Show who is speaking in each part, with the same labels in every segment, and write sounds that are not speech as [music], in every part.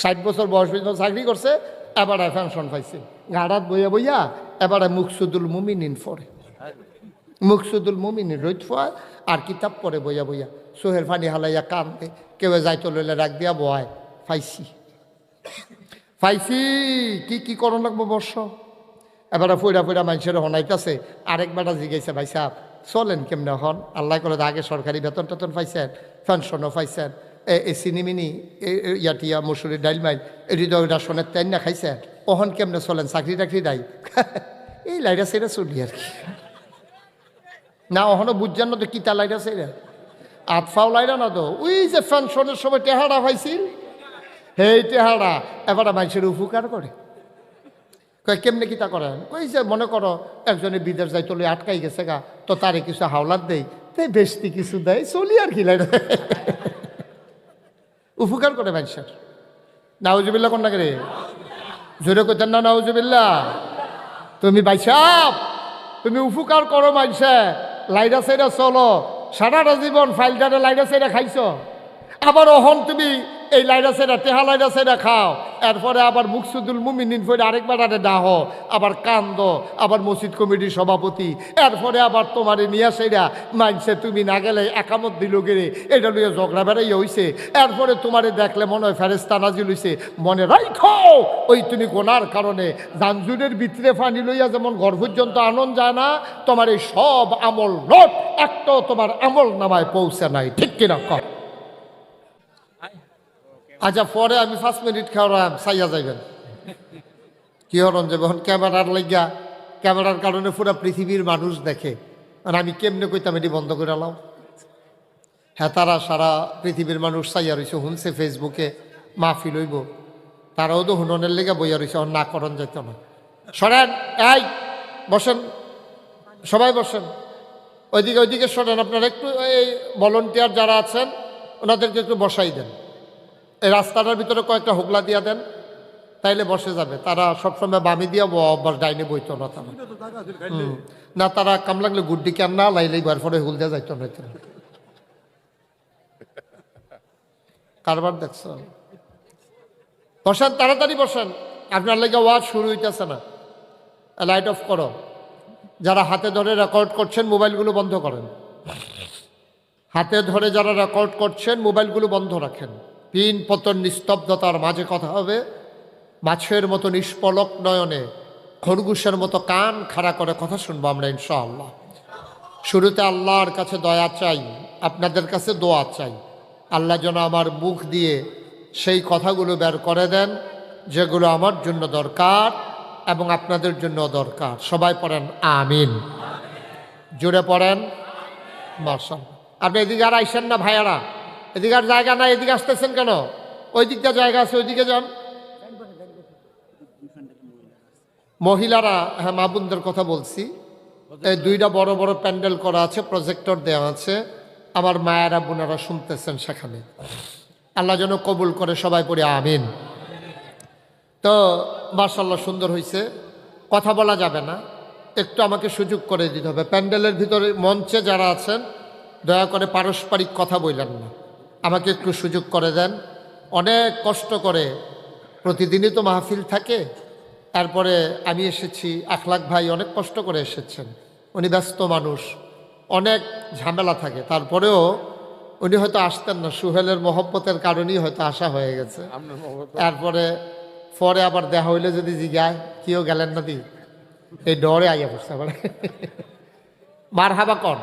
Speaker 1: ষাট বছর বয়স পর্যন্ত চাকরি করছে, এবারে পেনশন পাইছে। গাড়াত বইয়া বইয়া এবারে মুকসুদুল মুমিনিন পড়ে। মুকসুদুল মুমিনিন রোদ ফয় আর কিতাব পড়ে বইয়া বইয়া। সোহের ফানি হালাইয়া কান্দে, কেউ যাইতো লইলে রাখ দিয়া বয় পাইছি পাইছি কি কি করণ লাগবো বর্ষ? এবারে ফুইরা ফুইরা মানুষের হনাইতেছে, আরেক বেটা জিগাইছে ভাই সাহেব, চলেন কেমনে হন? আল্লাহ করে আগে সরকারি বেতন টেতন পাইছেন পেনশনও পাইছেন চিনিমিনি ইয়াটিয়া মসুরি ডাইল মাইল হৃদয় রাসনের তেন না খাইছে ওহন কেমনে চলেন চাকরি টাকরি নাই। [laughs] এই লাইরা সেরা চলি আর কি। না ওহনো বুঝছেন না তো কিতা লাইরা সেরা আতফাও লাইরা না তো ওই যে পেনশনের সময় টেহারা পাইছিল সেই টেহারা এবারে মানুষের উপকার করে কয়, কেমনে কিতা করেন কই যে, মনে করো একজনে বিদেশ যাই তোলে আটকাই গেছে গা তো তারে কিছু হাওলাত দেই। তাই বেশতি কিছু দেয় চলি আর কি লাগে [laughs] উপকার করে মানুষের। নাউজুবিল্লা কোন লাগে রে? জোরে কইতেন না নাউজুবিল্লা তুমি বাইসাব তুমি উপকার করো মানুষে। লাইডা সাইডা চলো। সারাটা জীবন ফাইলটারে লাইডা সাইডা খাইছ। আবার অহন তুমি এই লাইরা সেরা টেহা লাইরা সেরা খাও। এরপরে আবার মুকসুদুল মুমিনিন ফের আরেকবার আরে ডাহ। আবার কান্দ, আবার মসজিদ কমিটির সভাপতি। এরপরে আবার তোমারে নিয়ে সেরা মানছে তুমি না গেলে একামত দিল গেরে এটা লইয়া ঝগড়া বেড়াই হইছে। এরপরে তোমারে দেখলে মনে হয় ফেরেস্তা নাজিল হইছে। মনে রাইখো ওই তুমি গোনার কারণে। জানজুরের ভিতরে ফানি লইয়া যেমন ঘর পর্যন্ত আনন্দ যায় না, তোমার এই সব আমল নোট একটাও তোমার আমল নামায় পৌঁছে নাই। ঠিক কিনা কর আচ্ছা পরে আমি পাঁচ মিনিট খাওয়াম সাইয়া যাইবেন। কি হরণ যাবে এখন ক্যামেরার লাগিয়া, ক্যামেরার কারণে পুরা পৃথিবীর মানুষ দেখে। আর আমি কেমনে কইতাম, এটি বন্ধ করে লাও। হ্যাঁ তারা সারা পৃথিবীর মানুষ চাইয়া রয়েছে শুনছে ফেসবুকে, মাহফিল হইব। তারাও তো হুননের লেগে বইয়া রয়েছে না করণ যেত না। সরেন, এই, বসেন। সবাই বসেন। ওইদিকে ওইদিকে সরেন, আপনারা একটু এই ভলন্টিয়ার যারা আছেন, ওনাদেরকে একটু বসাই দেন। এই রাস্তাটার ভিতরে কয়েকটা হোগলা দিয়া দেন তাইলে বসে যাবে। তারা সবসময় বামি দিয়া অভ্যাস ডাইনে বইতো না তারা। না তারা কাম লাগলে গুড্ডি কেন না লাইলেই বার পরে হুল দিয়া যাইতো না। কারবার দেখছ? বসেন তাড়াতাড়ি বসেন। আপনার লেগে ওয়াজ শুরু হইতেছে না। লাইট অফ করো। যারা হাতে ধরে রেকর্ড করছেন মোবাইলগুলো বন্ধ করেন। হাতে ধরে যারা রেকর্ড করছেন মোবাইলগুলো বন্ধ রাখেন। পিন পতন নিস্তব্ধতার মাঝে কথা হবে। মাছের মতো নিষ্পলক নয়নে, খরগোশের মতো কান খাড়া করে কথা শুনব আমরা, ইনশাআল্লাহ। শুরুতে আল্লাহর কাছে দয়া চাই, আপনাদের কাছে দোয়া চাই। আল্লাহ যেন আমার মুখ দিয়ে সেই কথাগুলো বের করে দেন, যেগুলো আমার জন্য দরকার এবং আপনাদের জন্য দরকার। সবাই পড়েন, আমিন। জুড়ে পড়েন মার্শাল আপনি এদিকে আর আইসেন না, ভাইয়ারা? এদিকে আর জায়গা নাই, এদিকে আসতেছেন কেন? ওই দিকটা জায়গা আছে, ওইদিকে যান। মহিলারা হ্যাঁ মা বোনদের কথা বলছি। এই দুইটা বড় বড় প্যান্ডেল করা আছে, প্রজেক্টর দেওয়া আছে। আমার মায়েরা, বোনেরা শুনতেছেন সেখানে। আল্লাহ যেন কবুল করে সবাই পড়ে, আমিন। তো মার্শাল্লাহ সুন্দর হয়েছে কথা বলা যাবে না। একটু আমাকে সুযোগ করে দিতে হবে। প্যান্ডেলের ভিতরে মঞ্চে যারা আছেন, দয়া করে পারস্পরিক কথা বললেন না। আমাকে একটু সুযোগ করে দেন। অনেক কষ্ট করে প্রতিদিনই তো মাহফিল থাকে। তারপরে আমি এসেছি আখলাখ ভাই অনেক কষ্ট করে এসেছেন। উনি ব্যস্ত মানুষ অনেক ঝামেলা থাকে। তারপরেও উনি হয়তো আসতেন না সুহেলের মহব্বতের কারণেই হয়তো আসা হয়ে গেছে। তারপরে পরে আবার দেখা হইলে যদি জিগায় কেউ গেলেন না দি? এই ডরে আইয়া পড়ছে আবার। মার হাবা কন।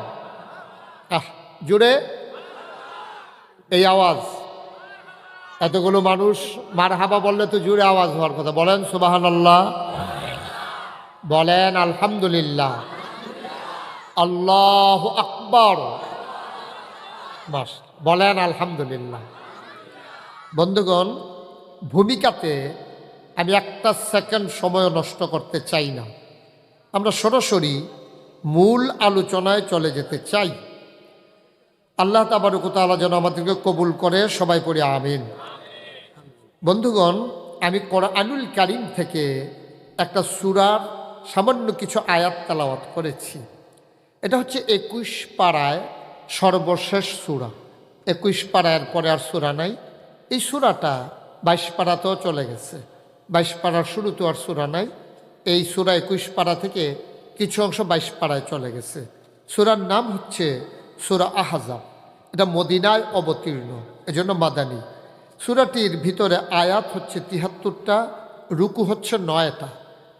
Speaker 1: আহ জুড়ে এই আওয়াজ। এতগুলো মানুষ মার হাবা বললে তো জুড়ে আওয়াজ হওয়ার কথা। বলেন সুবাহান আল্লাহ বলেন, আলহামদুলিল্লাহ। আল্লাহ আকবর। বাস বলেন, আলহামদুলিল্লাহ। বন্ধুগণ, ভূমিকাতে আমি একটা সেকেন্ড সময় নষ্ট করতে চাই না। আমরা সরাসরি মূল আলোচনায় চলে যেতে চাই। আল্লাহ তাবারকতালা যেন আমাদেরকে কবুল করে, সবাই পড়ে আমিন। বন্ধুগণ, আমি কোরআনুল কারিম থেকে একটা সুরার সামান্য কিছু আয়াত তালাওয়াত করেছি। এটা হচ্ছে একুশ পাড়ায় সর্বশেষ সুরা। একুশ পাড়ায়ের পরে আর সুরা নাই। এই সুরাটা বাইশ পাড়াতেও চলে গেছে। বাইশ পাড়ার শুরু তো আর সুরা নাই। এই সুরা একুশ পাড়া থেকে কিছু অংশ বাইশ পাড়ায় চলে গেছে। সুরার নাম হচ্ছে সুরা আহাজাব। এটা মদিনায় অবতীর্ণ, এজন্য মাদানী। সুরাটির ভিতরে আয়াত হচ্ছে তিহাত্তরটা, রুকু হচ্ছে নয়টা।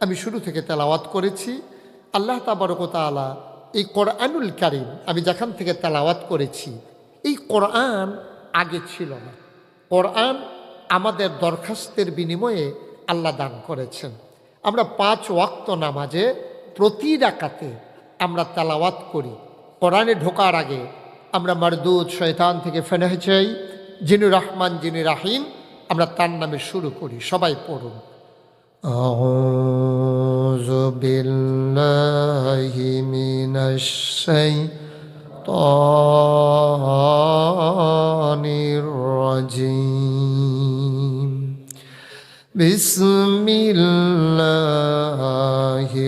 Speaker 1: আমি শুরু থেকে তেলাওয়াত করেছি। আল্লাহ তাবারকতালা এই কোরআনুল কারিম আমি যেখান থেকে তেলাওয়াত করেছি, এই কোরআন আগে ছিল না। কোরআন আমাদের দরখাস্তের বিনিময়ে আল্লাহ দান করেছেন। আমরা পাঁচ ওয়াক্ত নামাজে প্রতি ডাকাতে আমরা তেলাওয়াত করি। কোরআনে ঢোকার আগে আমরা মারদুদ শয়তান থেকে ফেনে চাই যিনি রহমান যিনি রাহিম আমরা তার নামে শুরু করি সবাই পড়ুন أعوذ بالله من الشيطان الرجيم بسم الله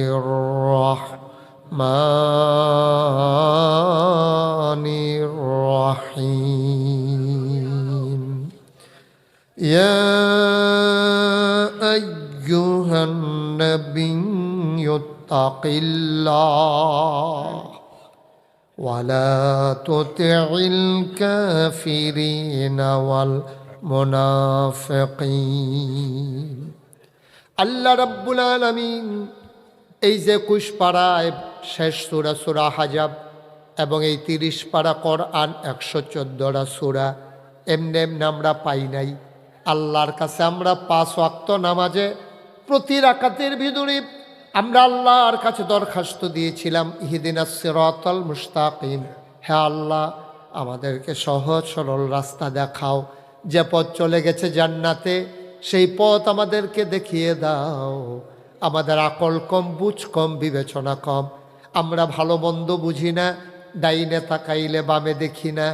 Speaker 1: الرحمن الرحمن الرحيم. يا أيها النبي اتق الله ولا تطع الكافرين والمنافقين. الله رب العالمين এই যে কুশ পাড়ায় শেষ সুরা সুরা হাজাব এবং এই তিরিশ পাড়া কর আন একশো চোদ্দোটা সুরা, এমনি এমনি আমরা পাই নাই। আল্লাহর কাছে আমরা পাঁচ ওয়াক্ত নামাজে প্রতি রাকাতের ভিতরে আমরা আল্লাহর কাছে দরখাস্ত দিয়েছিলাম, ইহিদিনা সিরাতাল মুস্তাকিম। হে আল্লাহ, আমাদেরকে সহজ সরল রাস্তা দেখাও। যে পথ চলে গেছে জান্নাতে, সেই পথ আমাদেরকে দেখিয়ে দাও। আমাদের আকল কম, বুঝ কম, বিবেচনা কম। আমরা ভালো মন্দ বুঝি না, ডাইনে তাকাইলে বামে দেখি না,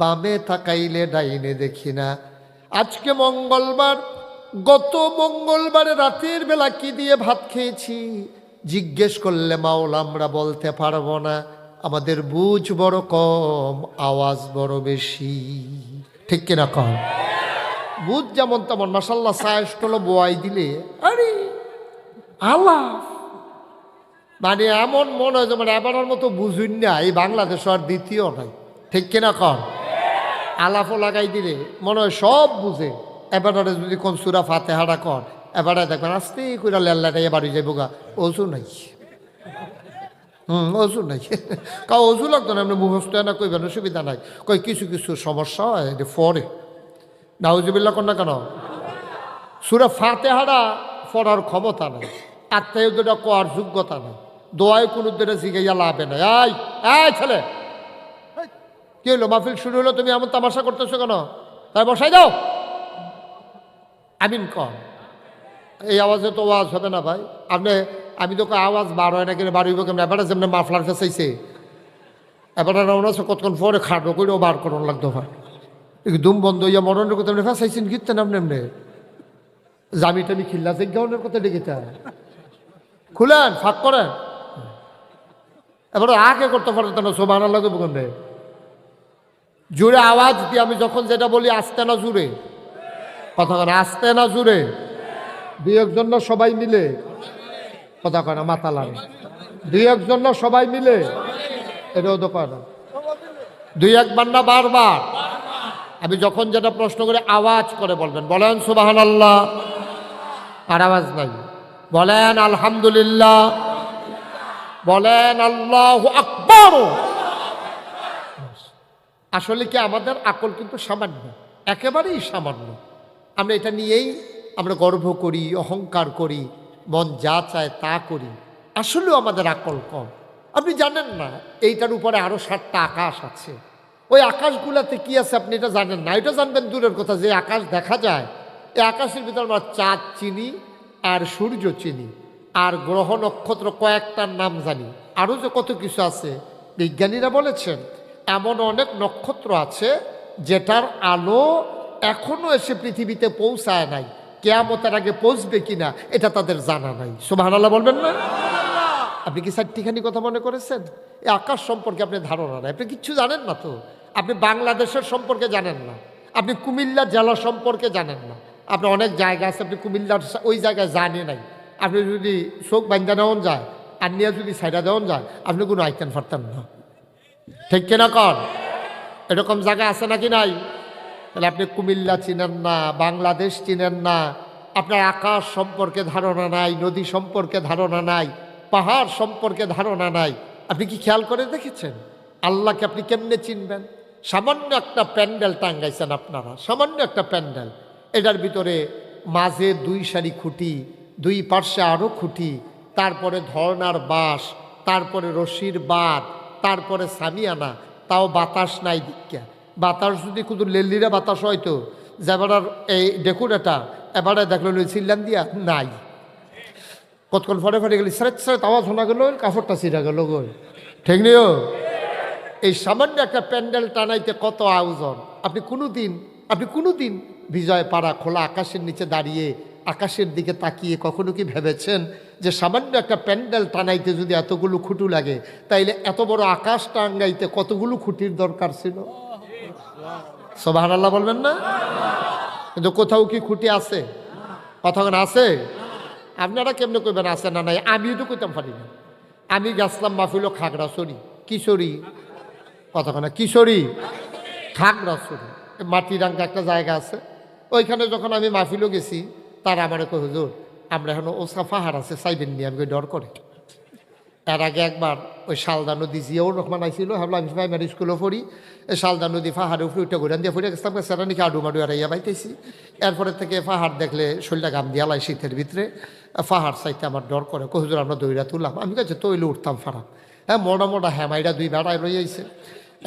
Speaker 1: বামে তাকাইলে ডাইনে দেখি না। আজকে মঙ্গলবার, গত মঙ্গলবারে রাতের বেলা কি দিয়ে ভাত খেয়েছি? জিজ্ঞেস করলে মাওলা, আমরা বলতে পারব না। আমাদের বুঝ বড় কম, আওয়াজ বড় বেশি। ঠিক কিনা কম বুঝ যেমন তেমন মাসাল্লাহ সায়স হলো, বোয়াই দিলে আল্লাহ। মানে এমন মনে হয় যে মানে এবারের মতো বুঝুন না, এই বাংলাদেশ আর দ্বিতীয় নাই। ঠিক কিনা কন? আলাফও লাগাই দিলে, মনে হয় সব বুঝে। এবারে যদি কোন সুরা ফাতে হারা কর এবারে দেখবেন আস্তে করে লেল্লাটা এবারে যাইব গা। অজু নাই। হুম, অজু নাই। কাউ অজু লাগতো না, এমনি মুখস্থ না, কইবেন অসুবিধা নাই। কই, কিছু কিছু সমস্যা হয়, এটা ফরে নাউজুবিল্লা কর না কেন? সুরা ফাতে ফাতেহারা পড়ার ক্ষমতা নাই। আত্মায় দুটা কোয়ার যোগ্যতা নাই। দোয়ায় কোনো দুটা জিগাইয়া লাভে নাই। আই আয় ছেলে! কি হলো মাহফিল শুরু হলো তুমি এমন তামাশা করতেছো কেন? তাই বসাই দাও। আমিন কন এই আওয়াজে তো আওয়াজ হবে না ভাই। আপনি আমি তো আওয়াজ বার হয় না কিন্তু বার হইব কেমন? এবারে যেমন মাফলার ফেসাইছে। এবারে রওনা কতক্ষণ পরে খাটো করেও বার করুন লাগতো ভাই। একদম বন্ধ ইয়া মরণের কথা ফেসাইছেন কীর্তেন আপনি এমনি? জামি টামি খিল্লা জিজ্ঞানের কথা ডেকেছে খুলেন, ফাঁক করেন। এবার আগে করতে পারতো না সোবান আল্লাহ কেন জুড়ে আওয়াজ দিয়ে আমি যখন যেটা বলি, আসতে না জুড়ে কথা কেন আসতে না জুড়ে দুই একজন না সবাই মিলে? কথা কেন মাথা লাগে দুই একজন না সবাই মিলে? এটাও তো কয় না। দুই একবার না বারবার? আমি যখন যেটা প্রশ্ন করে, আওয়াজ করে বলবেন। বলেন সুবাহান আল্লাহ আর আওয়াজ নাই। বলেন, আলহামদুলিল্লাহ। বলেন, আল্লাহ আকবর। আসলে কি আমাদের আকল কিন্তু সামান্য? একেবারেই সামান্য। আমরা এটা নিয়েই আমরা গর্ব করি, অহংকার করি, মন যা চায় তা করি। আসলেও আমাদের আকল কম। আপনি জানেন না, এইটার উপরে আরও সাতটা আকাশ আছে। ওই আকাশগুলাতে কি আছে আপনি এটা জানেন না? এটা জানবেন দূরের কথা যে আকাশ দেখা যায় এই আকাশের ভিতরে আমরা চাঁদ চিনি আর সূর্য চিনি আর গ্রহ নক্ষত্র কয়েকটার নাম জানি। আরও যে কত কিছু আছে, বিজ্ঞানীরা বলেছেন, এমন অনেক নক্ষত্র আছে যেটার আলো এখনও এসে পৃথিবীতে পৌঁছায় নাই। কেয়ামতের আগে পৌঁছবে কিনা, এটা তাদের জানা নাই। সুবহানাল্লাহ বলবেন না? আপনি কি চারটিখানি কথা মনে করেছেন? এই আকাশ সম্পর্কে আপনি ধারণা নাই। আপনি কিচ্ছু জানেন না তো? আপনি বাংলাদেশের সম্পর্কে জানেন না। আপনি কুমিল্লা জেলা সম্পর্কে জানেন না। আপনার অনেক জায়গা আছে, আপনি কুমিল্লার ওই জায়গায় জানে নাই। আপনি যদি চোখ বান্ধা নেওয়ান যায়, আর নিয়ে যদি সাইডা দেওয়ান যায়, আপনি কোনো আইতেন পারতেন না। ঠিক কিনা? কর এরকম জায়গা আছে নাকি নাই? তাহলে আপনি কুমিল্লা চিনেন না, বাংলাদেশ চিনেন না, আপনার আকাশ সম্পর্কে ধারণা নাই, নদী সম্পর্কে ধারণা নাই, পাহাড় সম্পর্কে ধারণা নাই। আপনি কি খেয়াল করে দেখেছেন? আল্লাহকে আপনি কেমনে চিনবেন? সামান্য একটা প্যান্ডেল টাঙ্গাইছেন আপনারা, সামান্য একটা প্যান্ডেল। এটার ভিতরে মাঝে দুই সারি খুঁটি, দুই পার্শ্বে আরও খুঁটি, তারপরে ধর্নার বাঁশ, তারপরে রশির বাদ তারপরে সামিয়ানা, তাও বাতাস নাই দিকা বাতাস যদি শুধু লেল্লিরা বাতাস হয়তো যে এবার এই এটা, এবারে দেখল চিল্লান দিয়া নাই। কতক্ষণ ফটে ফটে গেলি স্রেট স্রেট আওয়াজ শোনা গেল, কাপড়টা ছিঁড়া গেল গো ঠিক নিও এই সামান্য একটা প্যান্ডেল টানাইতে কত আয়োজন। আপনি কোনো দিন আপনি কোনো দিন বিজয় পাড়া খোলা আকাশের নিচে দাঁড়িয়ে আকাশের দিকে তাকিয়ে কখনো কি ভেবেছেন যে সামান্য একটা প্যান্ডেল টানাইতে যদি এতগুলো খুঁটু লাগে, তাইলে এত বড় আকাশ টাঙ্গাইতে কতগুলো খুঁটির দরকার ছিল? সোবাহান আল্লাহ বলবেন না? কিন্তু কোথাও কি খুঁটি আছে? কতক্ষণ আছে? আপনারা কেমনে কইবেন আছে না নাই? আমিও তো কইতাম পারি না। আমি গেছিলাম মাহফিল খাগড়াছড়ি। কিশোরী। কতক্ষণ? কিশোরী। খাগড়াছড়ি। মাটিরাঙ্গা একটা জায়গা আছে। ওইখানে যখন আমি মাহফিলও গেছি, তারা আমার কই হুজুর, আমরা এখন ওসা পাহাড় আছে সাইবেন নিয়ে আমি ডর করে। এর আগে একবার ওই শালদা নদী জিয়াউর রহমান আইছিল ভাবলাম আমি প্রাইমারি স্কুলে পড়ি। এই শালদা নদী পাহাড়ে উপরে উঠে ঘুরান দিয়ে ফুটে গেছিলাম সেটা নাকি আডু মাডু এড়াইয়া বাইতেছি। এরপরে থেকে পাহাড় দেখলে শরীরটা গাম দিয়া লাই শীতের ভিতরে পাহাড় চাইতে আমার ডর করে কহুজুর আমরা দইরা তুললাম। আমি কাছে তৈলে উঠতাম ফারাম। হ্যাঁ মোটা মোটা হ্যামাইরা দুই বেড়ায় লই আইছে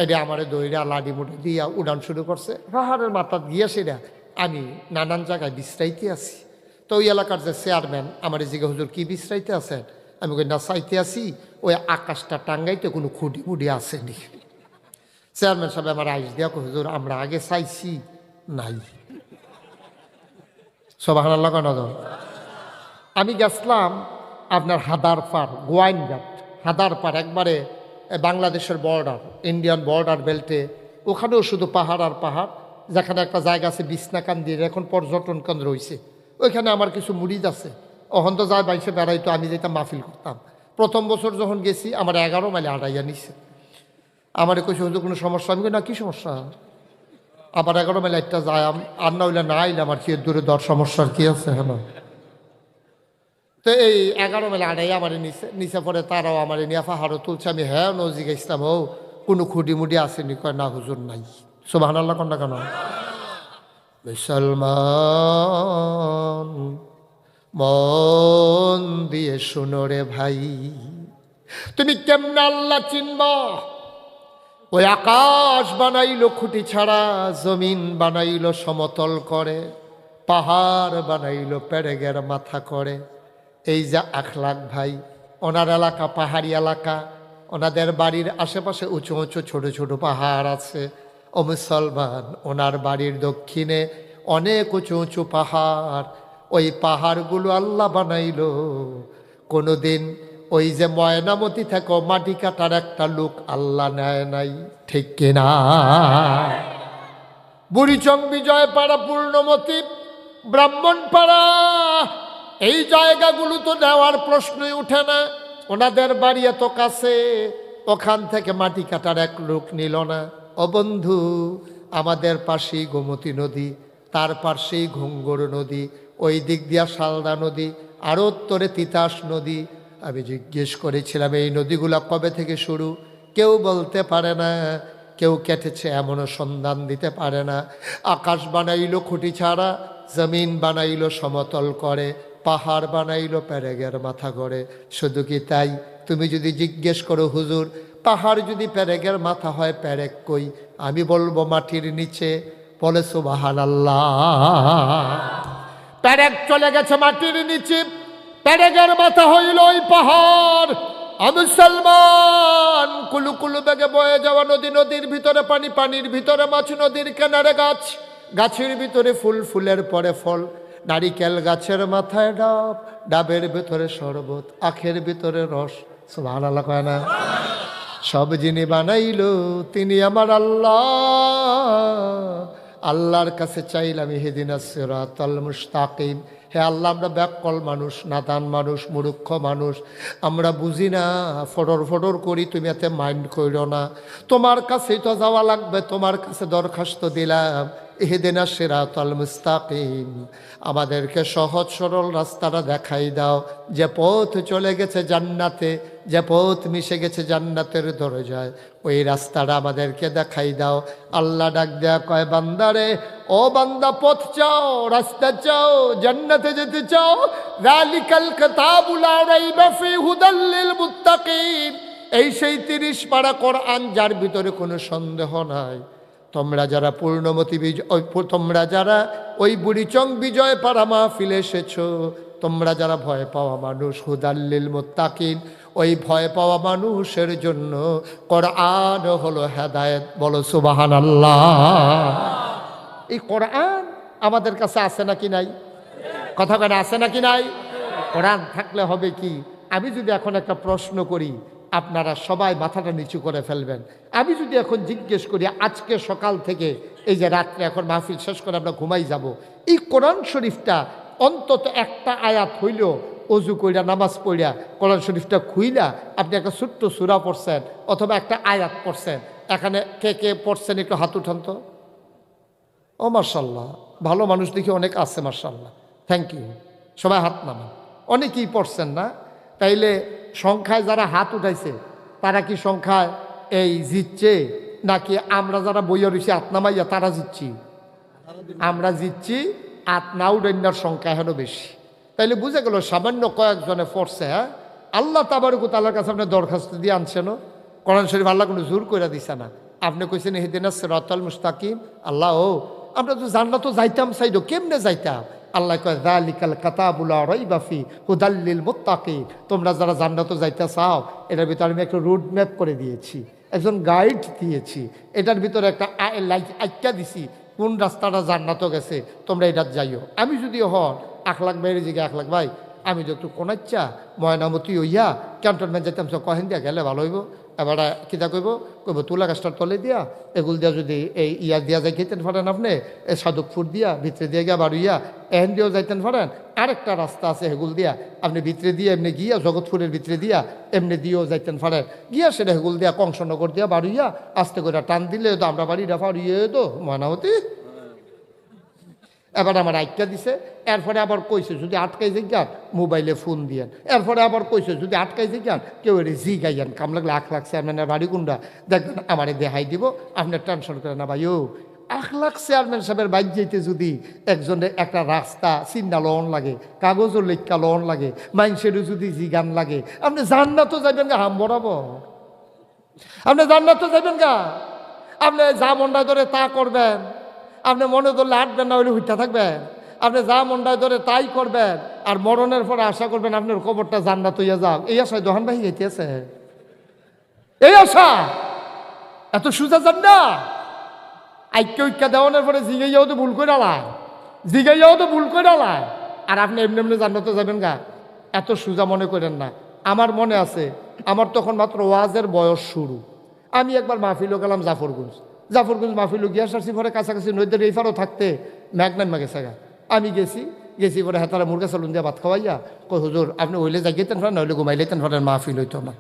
Speaker 1: এটা আমার দইরা, লাডি মুডি দিয়া উড়ান শুরু করছে। পাহাড়ের মাথাত গিয়া সেটা আমি নানান জায়গায় বিশ্রাইতে আছি। তো ওই এলাকার যে চেয়ারম্যান, আমার জিগে হুজুর, কি বিশ্রাইতে আছেন? আমি কই, না, চাইতে আছি, ওই আকাশটা টাঙ্গাইতে কোনো খুঁটি খুঁটি আসেনি। চেয়ারম্যান সাহেব আমার আইস দিয়া হুজুর, আমরা আগে চাইছি, নাই। সবাহান নজর আমি গেছিলাম আপনার হাদার পার, গোয়াইনঘাট। হাদার পার একবারে বাংলাদেশের বর্ডার ইন্ডিয়ান বর্ডার বেল্টে ওখানেও শুধু পাহাড় আর পাহাড়। যেখানে একটা জায়গা আছে বিছনাকান্দির এখন পর্যটন কেন্দ্র হয়েছে ওইখানে আমার কিছু মুড়িদ আছে। অহন তো যায় বাইসে বেড়াইতো আমি যেতাম মাহফিল করতাম। প্রথম বছর যখন গেছি, আমার এগারো মাইলে আড়াইয়া নিছে। আমার কইছে হয়তো কোনো সমস্যা? আমি না, কি সমস্যা? আবার এগারো মাইলে একটা যায় আর না হইলে না আইলে আমার কি দূরে দর সমস্যার কি আছে হ্যাঁ তো এই এগারো মেলা আড়াই আমার নিচে নিচে পরে তারাও আমার নিয়ে পাহাড়ও তুলছে। আমি হ্যাঁ নজি ইসলাম, ও কোনো খুঁটি মুডি আসেনি। কয়, না, হুজুর, নাই। সুবাহ আল্লাহ কেন? মুসলমান, মন দিয়ে শুনো রে ভাই। তুমি কেমন আল্লাহ চিনব? ওই আকাশ বানাইলো খুঁটি ছাড়া, জমিন বানাইলো সমতল করে, পাহাড় বানাইলো পেরেগের মাথা করে। এই যে আখলাখ ভাই, ওনার এলাকা পাহাড়ি এলাকা, ওনাদের বাড়ির আশেপাশে উঁচু উঁচু ছোট ছোট পাহাড় আছে। ও মুসলমান, ওনার বাড়ির দক্ষিণে অনেক উঁচু উঁচু পাহাড়। ওই পাহাড়গুলো আল্লাহ বানাইলো। কোনোদিন ওই যে ময়নামতি থেকে মাটি কাটার একটা লোক আল্লাহ নেয় নাই, ঠিক কিনা বুড়িচং বিজয় পাড়া পূর্ণমতি, ব্রাহ্মণপাড়া, এই জায়গাগুলো তো নেওয়ার প্রশ্নই উঠে না। ওনাদের বাড়ি এত কাছে, ওখান থেকে মাটি কাটার এক লোক নিল না। ও বন্ধু, আমাদের পাশেই গোমতী নদী, তার পাশেই ঘুঙ্গর নদী, ওই দিক দিয়া শালদা নদী আরও উত্তরে তিতাস নদী। আমি জিজ্ঞেস করেছিলাম, এই নদীগুলো কবে থেকে শুরু? কেউ বলতে পারে না, কেউ কেটেছে এমনও সন্ধান দিতে পারে না। আকাশ বানাইল খুঁটি ছাড়া, জমিন বানাইল সমতল করে, পাহাড় বানাইল প্যারেগের মাথা করে শুধু কি তাই? তুমি যদি জিজ্ঞেস করো, হুজুর পাহাড় যদি প্যারেগের মাথা হয় প্যারেক কই? আমি বলব মাটির নিচে। বলে সুবাহান আল্লাহ প্যারেক চলে গেছে মাটির নিচে। প্যারেগের মাথা হইল ওই পাহাড়। আমি সালমান কুলু কুলু বেগে বয়ে যাওয়া নদী, নদীর ভিতরে পানি, পানির ভিতরে মাছ, নদীর কিনারে গাছ। গাছের ভিতরে ফুল, ফুলের পরে ফল। নারিকেল গাছের মাথায় ডাব। ডাবের ভিতরে শরবত, আখের ভিতরে রস। আল্লাহ কয় না? সব যিনি বানাইল, তিনি আমার আল্লাহ। আল্লাহর কাছে চাইলাম হেদিন সিরাতাল মুস্তাকিম। হে আল্লাহ, আমরা ব্যাককল মানুষ, নাদান মানুষ মুরুক্ষ মানুষ। আমরা বুঝি না, ফটর ফটর করি, তুমি এতে মাইন্ড করিল না। তোমার কাছেই তো যাওয়া লাগবে, তোমার কাছে দরখাস্ত দিলাম। এহেদিনা সিরাতাল মুস্তাকিম। আমাদেরকে সহজ সরল রাস্তাটা দেখাই দাও। যে পথ চলে গেছে জান্নাতে, যে পথ মিশে গেছে জান্নাতের দরজায়, ওই রাস্তাটা আমাদেরকে দেখাই দাও। আল্লাহ ডাক দেয়া কয়, বান্দারে, ও বান্দা, পথ চাও, রাস্তা চাও, জান্নাতে যেতে চাও। রাইবা এই সেই তিরিশ পাড়া কোরআন, যার ভিতরে কোনো সন্দেহ নাই। তোমরা যারা পূর্ণমতি বিজয় তোমরা যারা ওই বুড়িচং বিজয় পাড়া মাহফিলে এসেছ, তোমরা যারা ভয় পাওয়া মানুষ, হুদাল্লিল মোত্তাকিন, ওই ভয় পাওয়া মানুষের জন্য কোরআন হলো হেদায়েত। বলো সুবাহান আল্লাহ এই কোরআন আমাদের কাছে আছে নাকি নাই? কথা কেন আছে নাকি নাই? কোরআন থাকলে হবে কি? আমি যদি এখন একটা প্রশ্ন করি আপনারা সবাই মাথাটা নিচু করে ফেলবেন। আমি যদি এখন জিজ্ঞেস করি, আজকে সকাল থেকে, এই যে রাত্রে এখন মাহফিল শেষ করে আমরা ঘুমাই যাব, এই কোরআন শরীফটা অন্তত একটা আয়াত হইলেও অজু কইরা, নামাজ পড়িয়া, কোরআন শরীফটা খুইলা, আপনি একটা ছোট্ট সুরা পড়ছেন অথবা একটা আয়াত পড়ছেন, এখানে কে কে পড়ছেন একটু হাত উঠান তো। ও মার্শাল্লাহ ভালো মানুষ দেখি অনেক আছে মার্শাল্লাহ থ্যাংক ইউ সবাই হাত নামান। অনেকেই পড়ছেন না। তাইলে সংখ্যায় যারা হাত উঠাইছে, তারা কি সংখ্যায় এই জিতছে? নাকি আমরা যারা বইয়া রয়েছি হাত নামাইয়া তারা জিতছি? আমরা জিতছি না উডান্যার সংখ্যা এখনও বেশি। তাইলে বুঝে গেল সামান্য কয়েকজনে পড়ছে হ্যাঁ? আল্লাহ তাবারকু তালার কাছে আপনি দরখাস্ত দিয়ে আনছেন কোরআন শরীফ আল্লাহ কোনো জোর করে দিছে না। আপনি কইছেন হেদিনা রতাল মুস্তাকিম। আল্লাহ, ও, আমরা তো জানলা তো যাইতাম সাইডো কেমনে যাইতাম? আল্লাহ কয় দালিকাল কাতাবুলা রইবাফি হুদাল্লিল মুত্তাকি তোমরা যারা জান্নাত যাইতে চাও, এটার ভিতরে আমি একটা রুট ম্যাপ করে দিয়েছি, একজন গাইড দিয়েছি। এটার ভিতরে একটা লাইক আইকা দিছি, কোন রাস্তাটা জান্নাত গেছে, তোমরা এটা যাইও। আমি যদি হন আখ লাখ বাইরে জিগে আখ লাখ ভাই, আমি তো একটু কোনাচ্চা ময়নামতি হইয়া, ক্যান্টনমেন্ট যাইতাম সব কহেন দিয়া গেলে ভালো হইব। এবার কিতা কইব? কইব, তুলা গাছটার তলে দিয়া এগুল দিয়া যদি এই ইয়া দিয়া যাই খেতেন পারেন আপনি এই সাধকপুর দিয়া, ভিতরে দিয়ে গিয়া বাড়িয়া এহেন দিয়েও যাইতেন পারেন আরেকটা রাস্তা আছে হেগুল দিয়া, আপনি ভিতরে দিয়ে এমনি গিয়া জগৎপুরের ভিতরে দিয়া, এমনি দিয়েও যাইতেন পারেন গিয়া সেটা হেগুল দিয়া কংসনগর দিয়া বাড়িয়া আস্তে করে টান দিলে তো আমরা বাড়ি বাড়িটা ফাড়িয়ে তো ময়নামতি এবার আমার আইকা দিছে, এরপরে আবার কইছে, যদি আটকাই জিজ্ঞান মোবাইলে ফোন দিয়েন। এরপরে আবার কইছে, যদি আটকাই জিজ্ঞান কেউ এর জি গাইয়ান কাম লাগলে আখ লাখ চেয়ারম্যানের বাড়ি গুন্ডা, দেখবেন আমারে দেখাই দিব, আপনার টেনশন করে না ভাই, ও আখ লাখ চেয়ারম্যান সাহেবের বাইক যেতে যদি একজনের একটা রাস্তা চিন্তা লোন লাগে কাগজও লেখা লোন লাগে মাইনসেরও যদি জি গান লাগে, আপনি জান্নাত তো যাবেন গা, হাম বরাবর। আপনি জান্নাত তো যাবেন গা, আপনি যা মনটা ধরে তা করবেন। আপনি মনে ধরলে হাঁটবেন না, হইলে হুইটা থাকবেন। আপনি যা মনটায় ধরে তাই করবেন। আর মরণের পরে আশা করবেন আপনার কবরটা জান্নাত হইয়া যাও এই আশায় দোহান ভাই গেতেছে এই আশা! এত সুজা যান না। আইক্য ঐক্যা দেওয়ানোর পরে জিগাইয়াও তো ভুল করে আলায় জিগাইয়াও তো ভুল করে আলায় আর আপনি এমনি এমনি জান্নাতে যাবেন গা। এত সুজা মনে করেন না। আমার মনে আছে, আমার তখন মাত্র ওয়াজের বয়স শুরু। আমি একবার মাহফিলও গেলাম জাফরগঞ্জ। জাফরগঞ্জ মাহফিলও গিয়া সারছি পরে কাছাকাছি নদীর এই পারও থাকতে ম্যাগনান মা গেছে গা আমি গেছি গেছি পরে হাতারা মুরগা চালুন দিয়া ভাত খাওয়াইয়া, কই হুজুর, আপনি ওইলে যাইতেন পারেন নইলে ঘুমাইলেতেন পারেন মাহফিল হইতো না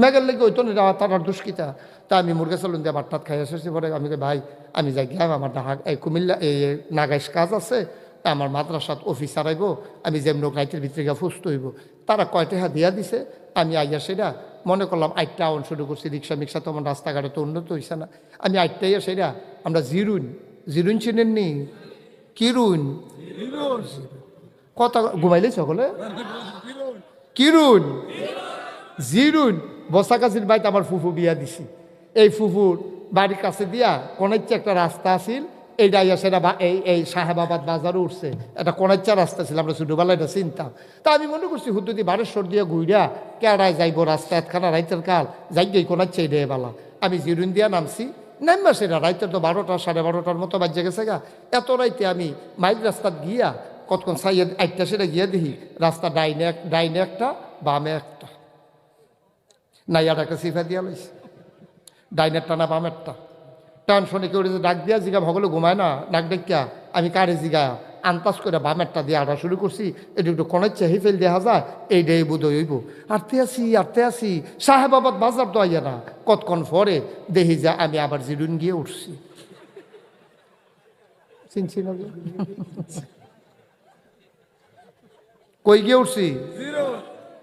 Speaker 1: মেঘের লেগে হইতো না তার দুষ্কিতা। তা আমি মুরগা চালুন দিয়ে ভাত টাত খাই এসেছি পরে আমি ভাই, আমি যাই গিয়ে আমার এই কুমিল্লা এই নাগাইশ কাজ আছে তা আমার মাদ্রাসাত অফিসার আইব আমি যেমন রাইতের ভিতরে গিয়ে ফুস্ত হইব। তারা কয় টাকা দিয়া দিছে, আমি আইয়া সেটা মনে করলাম আইটটা আউন শুরু করছি, রিক্সা মিক্সা তো আমার রাস্তাঘাটে তো উন্নত হইছে না। আমি আইটটা ইয়া সেটা, আমরা জিরুন জিরুন চিনেননি কিরুন? কথা ঘুমাইলে সকলে? কিরুন? জিরুন। বসাকাছির বাড়িতে আমার ফুফু বিয়া দিছি। এই ফুফুর বাড়ির কাছে দিয়া কোনাইচ্ছে একটা রাস্তা আছিল এইটা ইয়া সেটা বা- এই এই সাহেবাবাদ বাজারে উঠছে। একটা কোনাইচ্চা রাস্তা ছিল আমরা ছোটোবেলায় এটা চিনতাম। তা আমি মনে করছি হুদ্দুদি বারেশ্বর দিয়ে ঘুইরা কেড়ায় যাইব রাস্তা একখানা রাইতের কাল, যাই গিয়ে কোনাইচ্ছে এই বেলা। আমি জিরুন দিয়া নামছি নামবা সেটা রাইতের তো বারোটা, সাড়ে বারোটার মতো বাজে গেছে গা। এত রাইতে আমি মাইক রাস্তাত গিয়া কতক্ষণ সাইয়ে আইটা সেটা গিয়া দেখি, রাস্তা ডাইনে এক ডাইনে একটা, বামে একটা। নাইয়ার একটা সিফা দিয়া লইছে। ডাইনেরটা না বামেরটা। টেনশনে কেউ যে ডাক দিয়া জিগা ভগলে ঘুমায় না, ডাক ডাকিয়া আমি কারে জিগা আন্তাজ করে বামেরটা দিয়ে আটা শুরু করছি, এটা একটু কনের চেহে ফেল দেখা যায়, এইটাই বোধ হইব। আরতে আসি আরতে আসি সাহেবাবাদ বাজার তো আইয়া না, কতক্ষণ পরে দেখি যা আমি আবার জিরুন গিয়ে উঠছি। না কই গিয়ে উঠছি?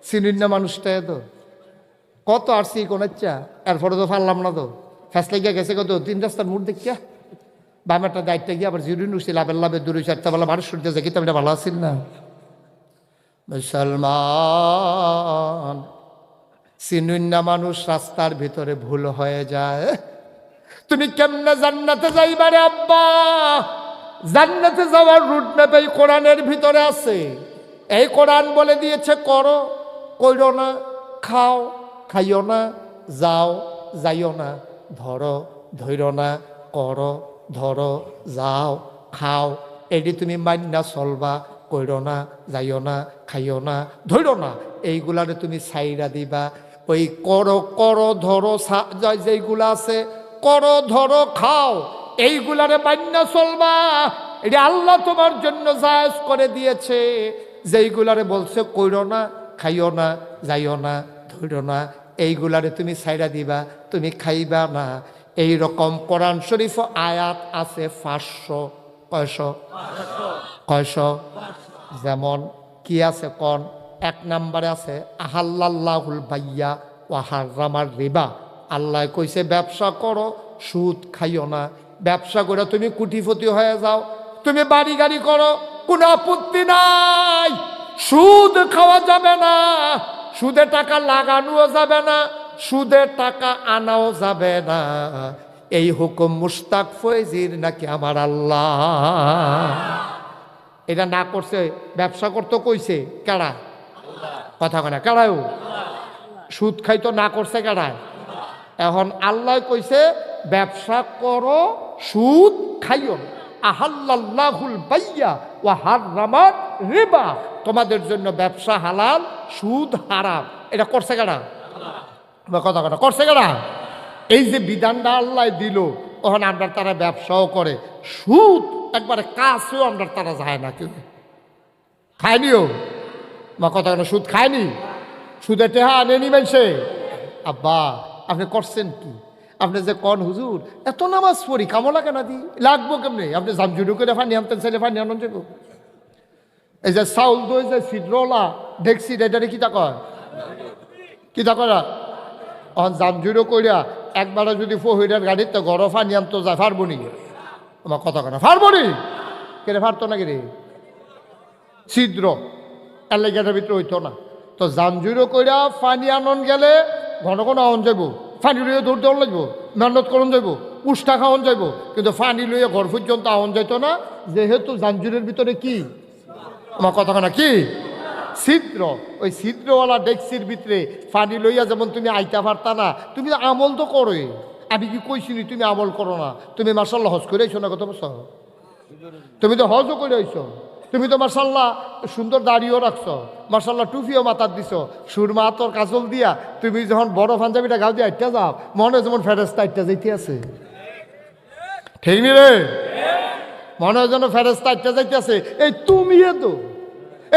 Speaker 1: চিনির না মানুষটা তো। কত আসছি কোন ইচ্ছা এরপরে তো পারলাম না তো। ফ্যাসলে গিয়ে গেছে কত তিন রাস্তার মুখ দেখিয়া। বামেরটা দায়িত্ব গিয়ে আবার জিরুন উঠছি লাভের লাভে দূরে চারটা বেলা মানুষ সূর্য দেখি তো এটা ভালো আছিল না। মুসলমান চিনুন না মানুষ রাস্তার ভিতরে ভুল হয়ে যায়। তুমি কেমনে জান্নাতে যাইবারে আব্বা? জান্নাতে যাওয়ার রুট ম্যাপ এই কোরআনের ভিতরে আছে। এই কোরআন বলে দিয়েছে, করো, কইরো না, খাও, খাইও না, যাও, যাইও না। ধরো ধৈর না, করো, ধরো, যাও, খাও এটি তুমি মান্না চলবা, কইরো না, যাইও না, খাইও না ধৈর না। এইগুলারে তুমি সাইরা দিবা। ওই করো করো, ধরো যেইগুলা আছে, করো, ধরো, খাও, এইগুলারে মান্না চলবা। এটা আল্লাহ তোমার জন্য জায়জ করে দিয়েছে। যেইগুলারে বলছে, কইরো না, খাইও না, যাইও না ধৈর না এইগুলারে তুমি সাইরা দিবা, তুমি খাইবা না। এই রকম কোরআন শরীফ আয়াত আছে পাঁচশো, কয়শো? কয়শো? যেমন কি আছে কন? এক নাম্বারে আছে আহাল্লাহুল বাইয়া ওয়াহার রিবা। আল্লাহ কইছে, ব্যবসা করো, সুদ খাইও না। ব্যবসা করে তুমি কুটিপতি হয়ে যাও। তুমি বাড়ি গাড়ি করো, কোনো আপত্তি নাই। সুদ খাওয়া যাবে না। সুদে টাকা লাগানোও যাবে না সুদে টাকা আনাও যাবে না। এই হুকুম মুস্তাক ফৈজির নাকি আমার আল্লাহ? এটা না করছে, ব্যবসা করতে কইছে, কেডা? কথা কয় না কেডাও সুদ খাইতো না করছে, কেডায়? এখন আল্লাহ কইছে, ব্যবসা করো, সুদ খাইও না। আহাল্লাহুল বাইয়া ও হারামাত রিবা। তোমাদের জন্য ব্যবসা হালাল, সুদ হারাম। এটা করছে কেডা বা কথা কথা, করছে কেডা এই যে বিধানটা আল্লাহ দিল, ওখানে আমরা তারা ব্যবসাও করে। সুদ, একবারে কাছেও আমরা তারা যায় না কেউ। খায়নিও মা কথা কথা, সুদ খায়নি? সুদে টেহা আনেনি মানছে আব্বা, আপনি করছেন কি? আপনি যে কন হুজুর, এত নামাজ পড়ি কামো লাগে না দি? লাগবো কেমনি? আপনি জামজুডু করে ফানি আনতেন, ছেলে ফানি আনন্দ এই যে চাউল দই যে সিদ্রলা দেখছি এটারে কিতা কয়? কিতা করা অন জামজুরো কইরা একবার যদি ফহিরের গাড়িতে গরম ফানি আনতো যায় পারব নি আমার কথা কথা পারব নি কেড়ে পারতো না কেড়ে ছিদ্র এলাকাটার ভিতরে হইতো না। তো জামজুরো কইরা ফানি আনন গেলে ঘন ঘন আহন যাইব ফানি লইয়া দৌড় দেওয়ান লাগব, মেহনত করন যাইব উষ্টা খাওয়ান যাইব কিন্তু ফানি লইয়া ঘর পর্যন্ত আহন যাইতো না। যেহেতু জামজুরের ভিতরে কি? আমার কথা না কি? ছিদ্র। ওই ছিদ্রওয়ালা ডেক্সির ভিতরে ফানি লইয়া যেমন তুমি আইতা পারতা না, তুমি আমল তো করোই। আমি কি কইছিনি তুমি আমল করো না? তুমি মার্শাল্লাহ হজ করে না কত বছর? তুমি তো হজও করে আইছো। তুমি তো মার্শাল্লাহ সুন্দর দাড়িও রাখছো। মার্শাল্লাহ টুপিও মাথার দিছো। সুরমা তোর কাজল দিয়া তুমি যখন বড় পাঞ্জাবিটা গাও দিয়ে আইটা যাও, মনে যেমন ফেরেস্তা আইটা যাইতে আছে। ঠিক নি রে? মনে হয় যেন ফেরেস্তা আইটা যাইতে আছে এই তুমি তো।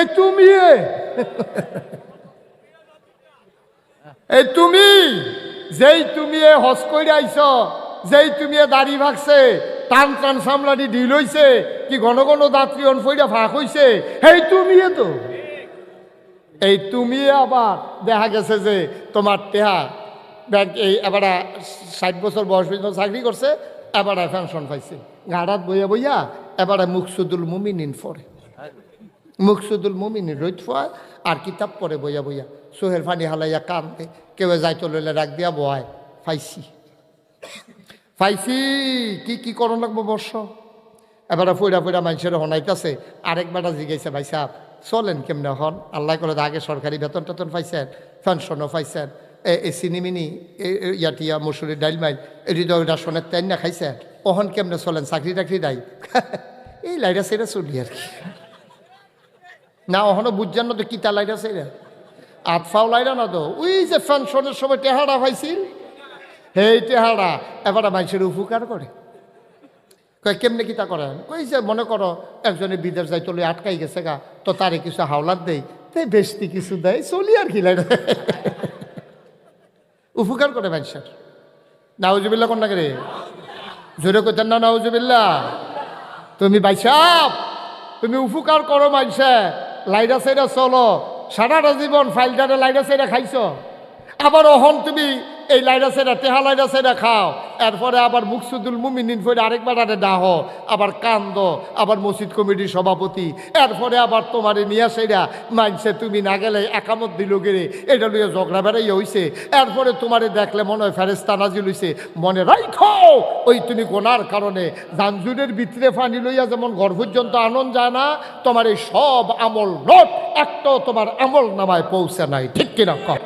Speaker 1: এই তুমি এই তুমি, যেই তুমি এ হস করে আইছ, যেই তুমি দাড়ি ভাগছে, টান টান সামলানি ঢিল হইছে, কি ঘন ঘন দাঁতরি অন ফইরা ফাঁক হইছে এই তুমি তো। এই তুমি আবার দেখা গেছে যে তোমার টেহা ব্যাংক এই এবারে ষাট বছর বয়স পর্যন্ত চাকরি করছে, এবারে পেনশন পাইছে। গাড়াত বইয়া বইয়া এবারে মুকসুদুল মুমিনিন ফরে মুকসুদুল মুমিন রইত ফয় আর কিতাব পড়ে বইয়া বইয়া। সোহের ফানি হালাইয়া কান্দে, কেউ যাইতো লইলে রাখ দিয়া বয়, ফাইসি। ফাইসি, কি কি করণ লাগবো বর্ষ এবারে ফইরা ফইরা মানুষের হনাইতেছে, আরেক বেটা জিগাইছে, ভাই সাহ চলেন কেমনে হন? আল্লাহ করে আগে সরকারি বেতন টেতন পাইছেন, পেনশনও পাইছেন এই চিনিমিনি ইয়াটিয়া মসুরি ডাইল মাইল তো রাসনের তেন না খাইছে কখন কেমনে চলেন চাকরি টাকরি নাই। [laughs] এই লাইরা সেরা চলি আর কি। না ওখানে বুঝছেন না তো কিতা লাইরা সেরা আতফাও লাইরা না তো। ওই যে পেনশনের সময় টেহারা পাইছিল হেই টেহারা এবার মানুষের উপকার করে কয়, কেমনে কিতা করেন কই যে মনে করো একজনে বিদেশ যাই তোলে আটকাই গেছে গা। তো তারে কিছু হাওলাত দেই। তে বেশতি কিছু দেয় চলি আর কি লাগে [laughs] উপকার করে মানুষের। নাউজুবিল্লা কোন রে? জোরে কইতেন না নাউজুবিল্লা তুমি বাইসাব, তুমি উপকার করো মানুষে লাইডা সাইডা চলো, সারাটা জীবন ফাইলটারে লাইডা সাইডা খাইছ। আবার অহন তুমি এই লাইডা সাইডা টেহা লাইডা সাইডা খাও। এরপরে আবার মুকসুদুল মুমিনিন ফেরে আরেকবার আরে ডাহ, আবার কান্দ, আবার মসজিদ কমিটির সভাপতি। এরপরে আবার তোমারে নিয়ে সেরা মানছে তুমি না গেলে একামত দিল গেরে এটা লইয়া ঝগড়া বেড়াই হইছে। এরপরে তোমারে দেখলে মনে হয় ফেরেস্তা নাজিল হইছে। মনে রাখো ওই তুমি গোনার কারণে। জানজুরের ভিতরে ফানি লইয়া যেমন ঘর পর্যন্ত আনন্দ যায় না, তোমার এই সব আমল নোট, একটাও তোমার আমল নামায় পৌঁছে নাই। ঠিক কিনা কর